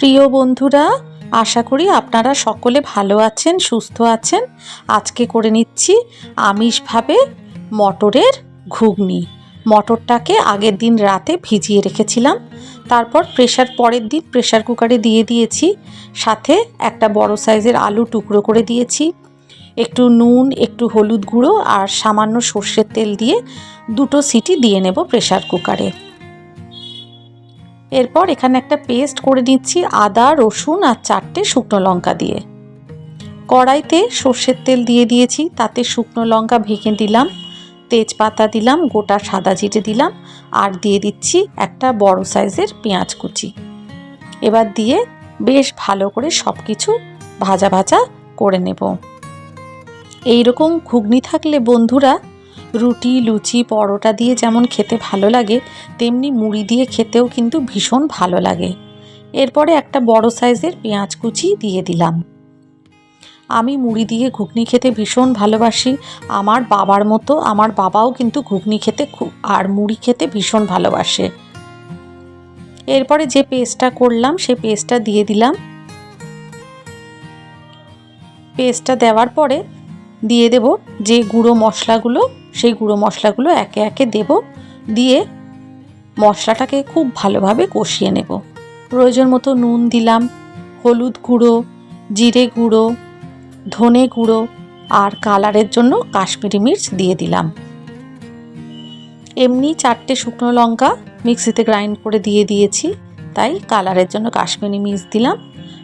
প্রিয় বন্ধুরা, আশা করি আপনারা সকলে ভালো আছেন, সুস্থ আছেন। আজকে করে নিচ্ছি আমিষভাবে মটরের ঘুগনি। মটরটাকে আগের দিন রাতে ভিজিয়ে রেখেছিলাম। তারপর প্রেশার পরের দিন প্রেশার কুকারে দিয়ে দিয়েছি। সাথে একটা বড় সাইজের আলু টুকরো করে দিয়েছি। একটু নুন, একটু হলুদ গুঁড়ো আর সামান্য সর্ষের তেল দিয়ে দুটো সিটি দিয়ে নেব প্রেশার কুকারে। এরপর এখানে একটা পেস্ট করে নিচ্ছি আদা, রসুন আর চারটে শুকনো লঙ্কা দিয়ে। কড়াইতে সর্ষের তেল দিয়ে দিয়েছি, তাতে শুকনো লঙ্কা ভেঙে দিলাম, তেজপাতা দিলাম, গোটা সাদা জিরে দিলাম আর দিয়ে দিচ্ছি একটা বড় সাইজের পেঁয়াজ কুচি। এবার দিয়ে বেশ ভালো করে সব কিছু ভাজা ভাজা করে নেব। এই রকম ঘুগনি থাকলে বন্ধুরা রুটি, লুচি, পরোটা দিয়ে যেমন খেতে ভালো লাগে, তেমনি মুড়ি দিয়ে খেতেও কিন্তু ভীষণ ভালো লাগে। এরপরে একটা বড় সাইজের পেঁয়াজ কুচি দিয়ে দিলাম। আমি মুড়ি দিয়ে ঘুগনি খেতে ভীষণ ভালোবাসি। আমার বাবার মতো আমার বাবাও কিন্তু ঘুগনি খেতে খুব আর মুড়ি খেতে ভীষণ ভালোবাসে। এরপরে যে পেস্টটা করলাম, সে পেস্টটা দিয়ে দিলাম। পেস্টটা দেওয়ার পরে দিয়ে দেব যে গুঁড়ো মশলাগুলো, সেই গুঁড়ো মশলাগুলো একে একে দেব দিয়ে মশলাটাকে খুব ভালোভাবে কষিয়ে নেব। প্রয়োজন মতো নুন দিলাম, হলুদ গুঁড়ো, জিরে গুঁড়ো, ধনে গুঁড়ো আর কালারের জন্য কাশ্মীরি মির্চ দিয়ে দিলাম। এমনি চারটে শুকনো লঙ্কা মিক্সিতে গ্রাইন্ড করে দিয়ে দিয়েছি, তাই কালারের জন্য কাশ্মীরি মির্চ দিলাম।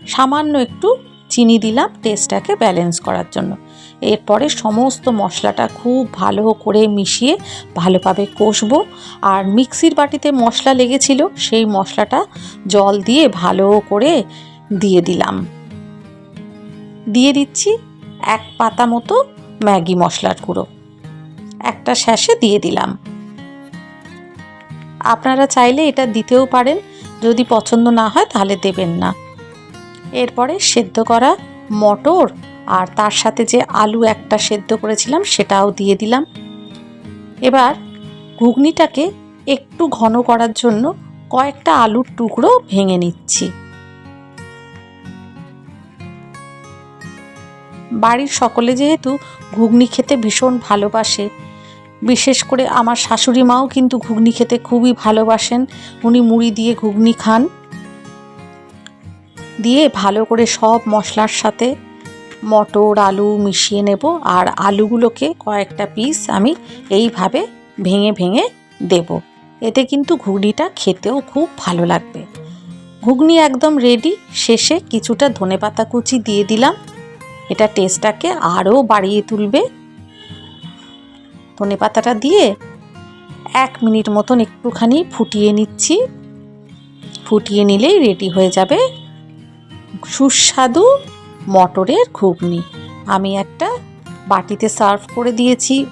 সামান্য একটু চিনি দিলাম টেস্টটাকে ব্যালেন্স করার জন্য। এরপরে সমস্ত মশলাটা খুব ভালো করে মিশিয়ে ভালোভাবে কষবো। আর মিক্সির বাটিতে মশলা লেগেছিল, সেই মশলাটা জল দিয়ে ভালো করে দিয়ে দিলাম। দিয়ে দিচ্ছি এক পাতা মতো ম্যাগি মশলার গুঁড়ো। একটা শ্যাসে দিয়ে দিলাম। আপনারা চাইলে এটা দিতেও পারেন, যদি পছন্দ না হয় তাহলে দেবেন না। এরপরে সেদ্ধ করা মটর আর তার সাথে যে আলু একটা সেদ্ধ করেছিলাম সেটাও দিয়ে দিলাম। এবার ঘুগনিটাকে একটু ঘন করার জন্য কয়েকটা আলুর টুকরো ভেঙে নিচ্ছি। বাড়ির সকলে যেহেতু ঘুগনি খেতে ভীষণ ভালোবাসে, বিশেষ করে আমার শাশুড়ি মাও কিন্তু ঘুগনি খেতে খুবই ভালোবাসেন। উনি মুড়ি দিয়ে ঘুগনি খান। দিয়ে ভালো করে সব মশলার সাথে মটর, আলু মিশিয়ে নেব আর আলুগুলোকে কয়েকটা পিস আমি এইভাবে ভেঙে ভেঙে দেব। এতে কিন্তু ঘুগনিটা খেতেও খুব ভালো লাগবে। ঘুগনি একদম রেডি শেষে কিছুটা ধনেপাতা কুচি দিয়ে দিলাম। এটা টেস্টটাকে আরও বাড়িয়ে তুলবে। ধনে পাতাটা দিয়ে এক মিনিট মতন একটুখানি ফুটিয়ে নিচ্ছি। ফুটিয়ে নিলেই রেডি হয়ে যাবে। সুস্বাদু মটরের ঘুগনি। আমি একটা বাটিতে সার্ভ করে দিয়েছি।